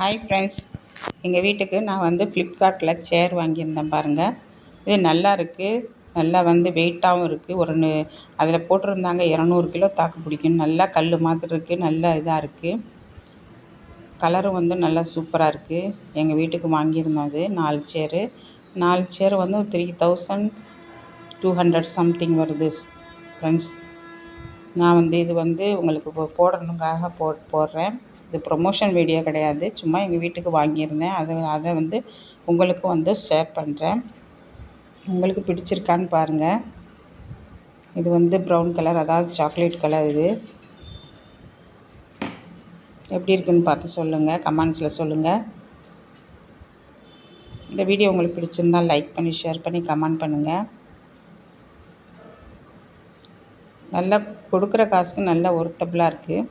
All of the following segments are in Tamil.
ஹாய் ஃப்ரெண்ட்ஸ் எங்கள் வீட்டுக்கு நான் வந்து ஃப்ளிப்கார்ட்டில் சேர் வாங்கியிருந்தேன் பாருங்கள் இது நல்லா இருக்குது நல்லா வந்து வெயிட்டாகவும் இருக்குது ஒரு அதில் போட்டிருந்தாங்க இரநூறு கிலோ தாக்கு பிடிக்கும். நல்லா கல் மாதிரி இருக்குது நல்ல இதாக இருக்குது கலரும் வந்து நல்லா சூப்பராக இருக்குது எங்கள் வீட்டுக்கு வாங்கியிருந்தோம் அது. நாலு சேரு நாலு சேர் வந்து three thousand two hundred something வருது ஃப்ரெண்ட்ஸ் நான் வந்து இது வந்து உங்களுக்கு போடணுங்காக போ போடுறேன். இது ப்ரொமோஷன் வீடியோ கிடையாது. சும்மா எங்கள் வீட்டுக்கு வாங்கியிருந்தேன். அதை அதை வந்து உங்களுக்கும் வந்து ஷேர் பண்ணுறேன் உங்களுக்கு பிடிச்சிருக்கான்னு பாருங்கள் இது வந்து ப்ரௌன் கலர் அதாவது சாக்லேட் கலர் இது. எப்படி இருக்குன்னு பார்த்து சொல்லுங்கள் கமெண்ட்ஸில் சொல்லுங்கள் இந்த வீடியோ உங்களுக்கு பிடிச்சிருந்தால் லைக் பண்ணி ஷேர் பண்ணி கமெண்ட் பண்ணுங்கள் நல்லா கொடுக்குற காசுக்கு நல்லா ஒர்த்தபுளாக இருக்குது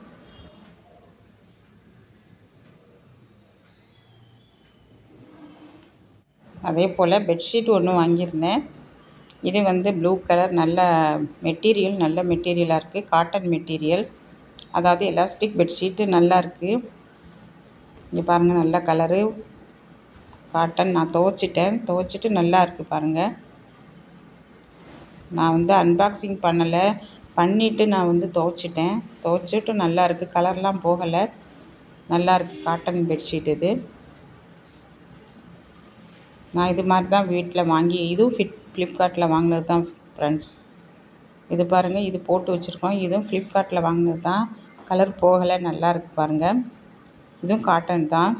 அதே போல் பெட்ஷீட் ஒன்று வாங்கியிருந்தேன். இது வந்து ப்ளூ கலர் நல்ல மெட்டீரியல் நல்ல மெட்டீரியலாக இருக்குது காட்டன் மெட்டீரியல் அதாவது எலாஸ்டிக் பெட்ஷீட்டு நல்லா இருக்குது இங்கே பாருங்கள் நல்ல கலரு காட்டன் நான் துவச்சிட்டேன். துவச்சிட்டு நல்லா இருக்குது பாருங்கள் நான் வந்து அன்பாக்சிங் பண்ணலை. பண்ணிவிட்டு நான் வந்து துவச்சிட்டேன். துவச்சிட்டு நல்லா இருக்குது கலர்லாம் போகலை. நல்லா இருக்குது காட்டன் பெட்ஷீட் இது. நான் இது மாதிரி தான் வீட்டில் வாங்கி இதுவும் ஃபிட் ஃப்ளிப்கார்ட்டில் வாங்கினது தான் ஃப்ரெண்ட்ஸ் இது பாருங்கள் இது போட்டு வச்சுருக்கோம். இதுவும் ஃப்ளிப்கார்ட்டில் வாங்கினது தான். கலர் போகலை நல்லா இருக்குது பாருங்கள் இதுவும் காட்டன் தான்.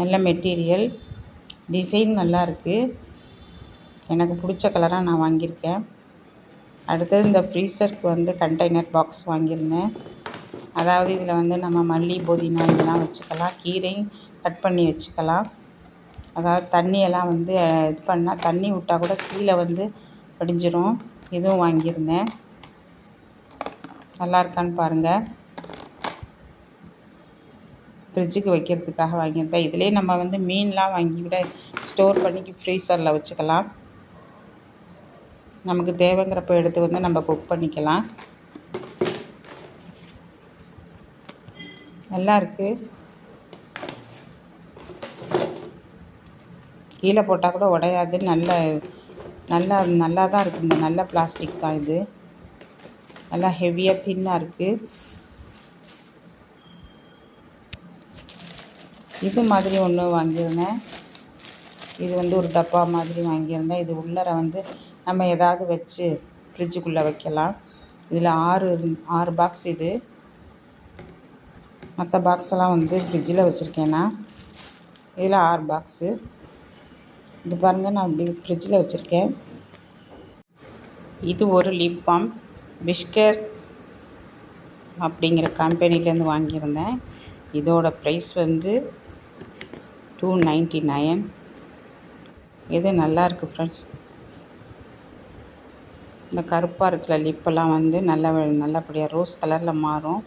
நல்ல மெட்டீரியல் டிசைன் நல்லா இருக்குது எனக்கு பிடிச்ச கலராக நான் வாங்கியிருக்கேன். அடுத்தது இந்த ஃப்ரீசருக்கு வந்து கண்டெய்னர் பாக்ஸ் வாங்கியிருந்தேன். அதாவது இதில் வந்து நம்ம மல்லி புதினா இதெல்லாம் வச்சுக்கலாம். கீரையும் கட் பண்ணி வச்சுக்கலாம். அதாவது தண்ணியெல்லாம் வந்து இது பண்ணால் தண்ணி விட்டால் கூட கீழே வந்து படிஞ்சிரும். இதுவும் வாங்கியிருந்தேன். நல்லா இருக்கான்னு பாருங்கள் ஃப்ரிட்ஜுக்கு வைக்கிறதுக்காக வாங்கியிருந்தேன். இதிலே நம்ம வந்து மீன்லாம் வாங்கி கூட ஸ்டோர் பண்ணி ஃப்ரீசரில் வச்சுக்கலாம். நமக்கு தேவைங்கிறப்ப எடுத்து வந்து நம்ம குக் பண்ணிக்கலாம். நல்லா இருக்குது கீழே போட்டால் கூட உடையாது. நல்ல நல்லா நல்லா தான் இருக்குது இந்த நல்ல பிளாஸ்டிக் தான் இது. நல்லா ஹெவியாக தின்னாக இருக்குது இது மாதிரி ஒன்று வாங்கியிருந்தேன். இது வந்து ஒரு டப்பா மாதிரி வாங்கியிருந்தேன். இது உள்ளார வந்து நம்ம எதாவது வச்சு ஃப்ரிட்ஜுக்குள்ளே வைக்கலாம். இதில் ஆறு ஆறு பாக்ஸ் இது. மற்ற பாக்ஸெல்லாம் வந்து ஃப்ரிட்ஜில் வச்சுருக்கேன்னா இதில் ஆறு பாக்ஸு இது பாருங்கள் நான் இப்படி ஃப்ரிட்ஜில் வச்சுருக்கேன். இது ஒரு லிப் பாம் பிஷ்கர் அப்படிங்கிற கம்பெனிலேருந்து வாங்கியிருந்தேன். இதோட ப்ரைஸ் வந்து டூ நைன்ட்டி நைன் இது நல்லாயிருக்கு ஃப்ரெண்ட்ஸ் இந்த கருப்பாக இருக்கிற லிப்பெல்லாம் வந்து நல்ல நல்லபடியாக ரோஸ் கலரில் மாறும்.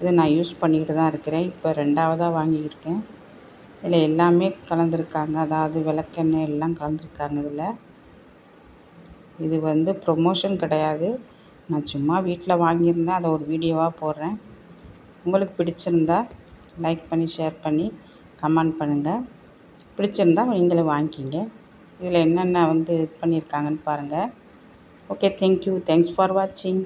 இது நான் யூஸ் பண்ணிக்கிட்டு தான் இருக்கிறேன். இப்போ ரெண்டாவதாக வாங்கியிருக்கேன். இதில் எல்லாமே கலந்துருக்காங்க. அதாவது விளக்கெண்ணெய் எல்லாம் கலந்துருக்காங்க இதில். இது வந்து ப்ரொமோஷன் கிடையாது. நான் சும்மா வீட்டில் வாங்கியிருந்தேன். அதை ஒரு வீடியோவாக போடுறேன். உங்களுக்கு பிடிச்சிருந்தா லைக் பண்ணி ஷேர் பண்ணி கமெண்ட் பண்ணுங்கள் பிடிச்சிருந்தா நீங்களும் வாங்கிக்கிங்க. இதில் என்னென்ன வந்து இது பண்ணியிருக்காங்கன்னு பாருங்கள் ஓகே தேங்க்யூ தேங்க்ஸ் ஃபார் வாட்சிங்